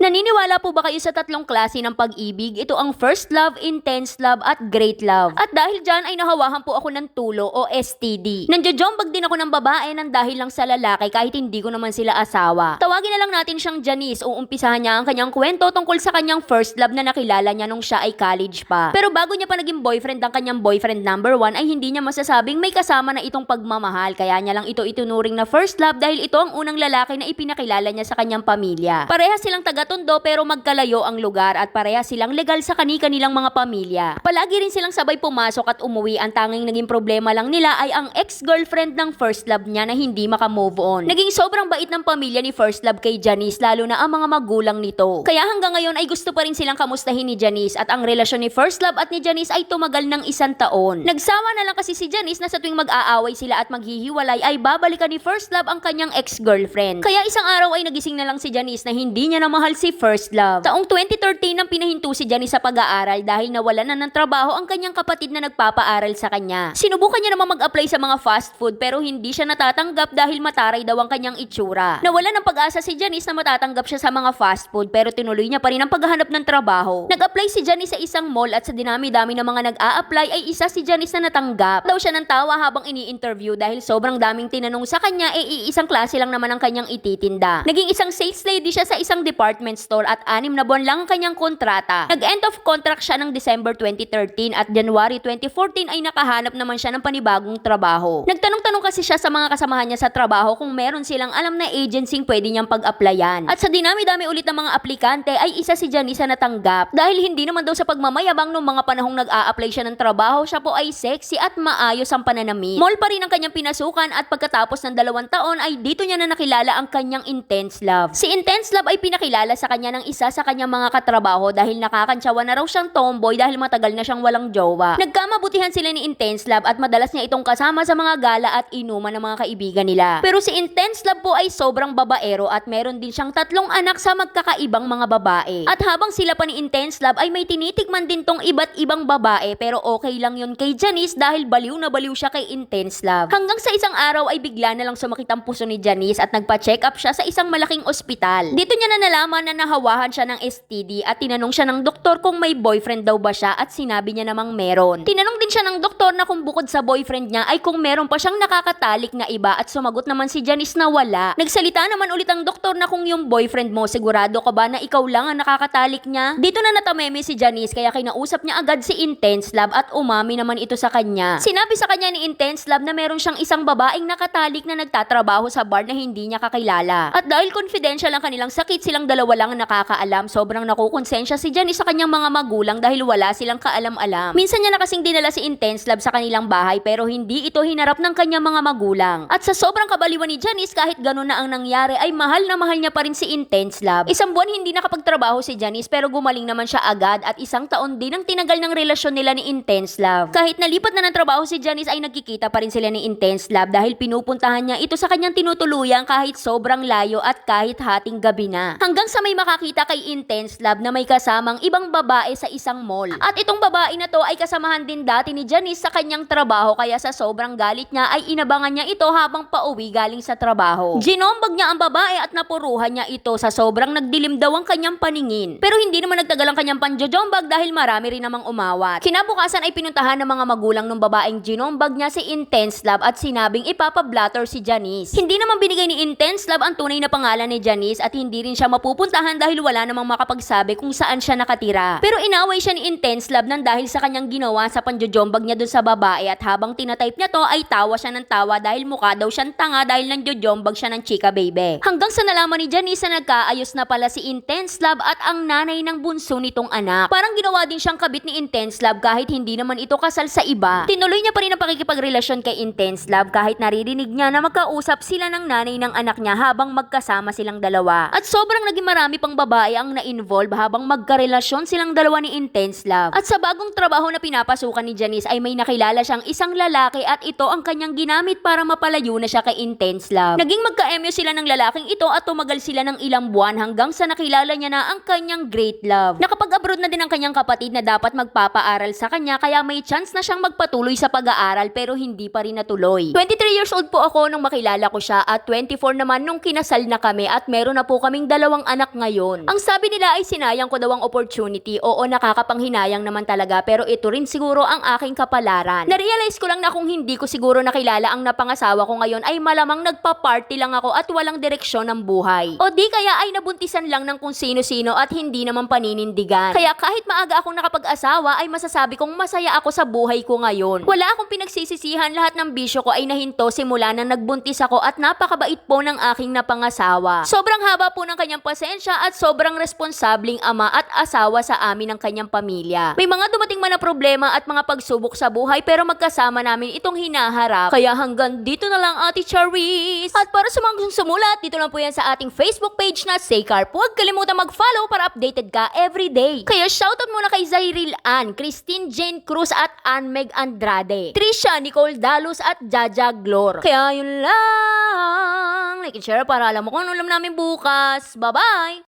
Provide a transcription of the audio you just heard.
Naniniwala po ba kayo sa tatlong klase ng pag-ibig? Ito ang first love, intense love, at great love. At dahil dyan ay nahawahan po ako ng tulo o STD. Nandiyojombag din ako ng babae nang dahil lang sa lalaki kahit hindi ko naman sila asawa. Tawagin na lang natin siyang Janice o umpisahan niya ang kanyang kwento tungkol sa kanyang first love na nakilala niya nung siya ay college pa. Pero bago niya pa naging boyfriend ang kanyang boyfriend number one ay hindi niya masasabing may kasama na itong pagmamahal. Kaya niya lang ito itunuring na first love dahil ito ang unang lalaki na ipinakilala niya sa kanyang pamilya. Pareha silang taga-tondo pero magkalayo ang lugar at pareha silang legal sa kani-kanilang mga pamilya. Palagi rin silang sabay pumasok at umuwi. Ang tanging naging problema lang nila ay ang ex-girlfriend ng first love niya na hindi makamove on. Naging sobrang bait ng pamilya ni first love kay Janice lalo na ang mga magulang nito. Kaya hanggang ngayon ay gusto pa rin silang kamustahin ni Janice at ang relasyon ni first love at ni Janice ay tumagal ng isang taon. Nagsawa na lang kasi si Janice na sa tuwing mag-aaway sila at maghihiwalay ay babalikan ni first love ang kanyang ex-girlfriend. Kaya isang araw ay nagising na lang si Janice na hindi niya na mahal si first love. Taong 2013 nang pinahinto si Janice sa pag-aaral dahil nawalan na ng trabaho ang kanyang kapatid na nagpapaaral sa kanya. Sinubukan niya naman mag-apply sa mga fast food pero hindi siya natatanggap dahil mataray daw ang kanyang itsura. Nawalan ng pag-asa si Janice na matatanggap siya sa mga fast food pero tinuloy niya pa rin ang paghahanap ng trabaho. Nag-apply si Janice sa isang mall at sa dinami-dami ng mga nag-a-apply ay isa si Janice na natanggap. Daw siya ng tawa habang ini-interview dahil sobrang daming tinanong sa kanya eh iisang klase lang naman ang kanyang ititinda. Naging isang sales lady siya sa isang department store at anim na buwan lang ang kanyang kontrata. Nag-end of contract siya ng December 2013 at January 2014 ay nakahanap naman siya ng panibagong trabaho. Nagtanong-tanong kasi siya sa mga kasamahan niya sa trabaho kung meron silang alam na agency pwede niyang pag-applyan. At sa dinami-dami ulit ng mga aplikante ay isa si Janice na natanggap dahil hindi naman daw sa pagmamayabang nung mga panahong nag-a-apply siya ng trabaho siya po ay sexy at maayos ang pananamit. Mall pa rin ang kanyang pinasukan at pagkatapos ng dalawang taon ay dito niya na nakilala ang kanyang intense love. Si intense love ay pinakilala sa kanya ng isa sa kanyang mga katrabaho dahil nakakantsawa na raw siyang tomboy dahil matagal na siyang walang jowa. Nagkamabutihan sila ni Intense Love at madalas niya itong kasama sa mga gala at inuman ng mga kaibigan nila. Pero si Intense Love po ay sobrang babaero at meron din siyang tatlong anak sa magkakaibang mga babae. At habang sila pa ni Intense Love ay may tinitikman din tong iba't ibang babae pero okay lang yun kay Janice dahil baliw na baliw siya kay Intense Love. Hanggang sa isang araw ay bigla na lang sumakit ang puso ni Janice at nagpa-check up siya sa isang malaking ospital. Dito niya na nalaman na nahawahan siya ng STD at tinanong siya ng doktor kung may boyfriend daw ba siya at sinabi niya namang meron. Tinanong din siya ng doktor na kung bukod sa boyfriend niya ay kung meron pa siyang nakakatalik na iba at sumagot naman si Janice na wala. Nagsalita naman ulit ang doktor na kung yung boyfriend mo sigurado ka ba na ikaw lang ang nakakatalik niya? Dito na natameme si Janice kaya kinausap niya agad si Intense Love at umami naman ito sa kanya. Sinabi sa kanya ni Intense Love na meron siyang isang babaeng nakatalik na nagtatrabaho sa bar na hindi niya kakilala. At dahil confidential ang kanilang sakit, silang dalawa lang ang nakakaalam. Sobrang nakukonsensya si Janice sa kanyang mga magulang dahil wala silang kaalam-alam. Minsan niya na kasing dinala si Intense Love sa kanilang bahay pero hindi ito hinarap ng kanyang mga magulang. At sa sobrang kabaliwan ni Janice kahit ganun na ang nangyari ay mahal na mahal niya pa rin si Intense Love. Isang buwan hindi nakapagtrabaho si Janice pero gumaling naman siya agad at isang taon din ang tinagal ng relasyon nila ni Intense Love. Kahit nalipat na ng trabaho si Janice ay nagkikita pa rin sila ni Intense Love dahil pinupuntahan niya ito sa kanyang tinutuluyan kahit sobrang layo at kahit hating gabi na. Hanggang sa may makakita kay Intense Love na may kasamang ibang babae sa isang mall. At itong babae na to ay kasamahan din dati ni Janice sa kanyang trabaho kaya sa sobrang galit niya ay inabangan niya ito habang pauwi galing sa trabaho. Ginombag niya ang babae at napuruhan niya ito sa sobrang nagdilim daw ang kanyang paningin. Pero hindi naman nagtagal ang kanyang panjojombag dahil marami rin namang umawat. Kinabukasan ay pinuntahan ng mga magulang ng babaeng ginombag niya si Intense Love at sinabing ipapablatter si Janice. Hindi naman binigay ni Intense Love ang tunay na pangalan ni Janice at hindi rin siya mapupuntahan dahil wala namang makapagsabi kung saan siya nakatira. Pero inaway siya ni Intense Love nang dahil sa kanyang ginawa sa panjojombag niya dun sa babae at habang tinatype niya to ay tawa siya ng tawa dahil mukha daw siyang tanga dahil nanjojombag siya ng chika baby. Hanggang sa nalaman ni Janice na nagkaayos na pala si Intense Love at ang nanay ng bunso nitong anak. Parang ginawa din siyang kabit ni Intense Love kahit hindi naman ito kasal sa iba. Tinuloy niya pa rin ang pakikipagrelasyon kay Intense Love kahit naririnig niya na magkausap sila ng nanay ng anak niya habang magkasama silang dalawa. At sobrang naging marami pang babae ang na-involve habang magkarelasyon silang dalawa ni Intense Love. At sa bagong trabaho na pinapasukan ni Janice ay may nakilala siyang isang lalaki at ito ang kanyang ginamit para mapalayo na siya kay Intense Love. Naging magka-emyo sila ng lalaking ito at tumagal sila ng ilang buwan hanggang sa nakilala niya na ang kanyang great love. Nakapag-abroad na din ang kanyang kapatid na dapat magpapaaral sa kanya kaya may chance na siyang magpatuloy sa pag-aaral pero hindi pa rin natuloy. 23 years old po ako nung makilala ko siya at 24 naman nung kinasal na kami at meron na po kaming dalawang anak anak ngayon. Ang sabi nila ay sinayang ko daw ang opportunity. Oo, nakakapanghinayang naman talaga pero ito rin siguro ang aking kapalaran. Narealize ko lang na kung hindi ko siguro nakilala ang napangasawa ko ngayon ay malamang nagpa-party lang ako at walang direksyon ng buhay. O di kaya ay nabuntisan lang ng kung sino-sino at hindi naman paninindigan. Kaya kahit maaga akong nakapag-asawa ay masasabi kong masaya ako sa buhay ko ngayon. Wala akong pinagsisisihan lahat ng bisyo ko ay nahinto simula nang nagbuntis ako at napakabait po ng aking napangasawa. Sobrang haba po ng kanyang pasensya at sobrang responsabling ama at asawa sa amin ng kanyang pamilya. May mga dumating man na problema at mga pagsubok sa buhay pero magkasama namin itong hinaharap. Kaya hanggang dito na lang Ate Charis. At para sa mga gustong sumulat, dito lang po yan sa ating Facebook page na Saycar. Huwag kalimutan mag-follow para updated ka everyday. Kaya shoutout muna kay Zairil Ann, Christine Jane Cruz at Ann Meg Andrade, Trisha Nicole Dalus at Jaja Glor. Kaya yun lang. Like and share para alam mo kung ano alam namin bukas. Bye-bye! Bye.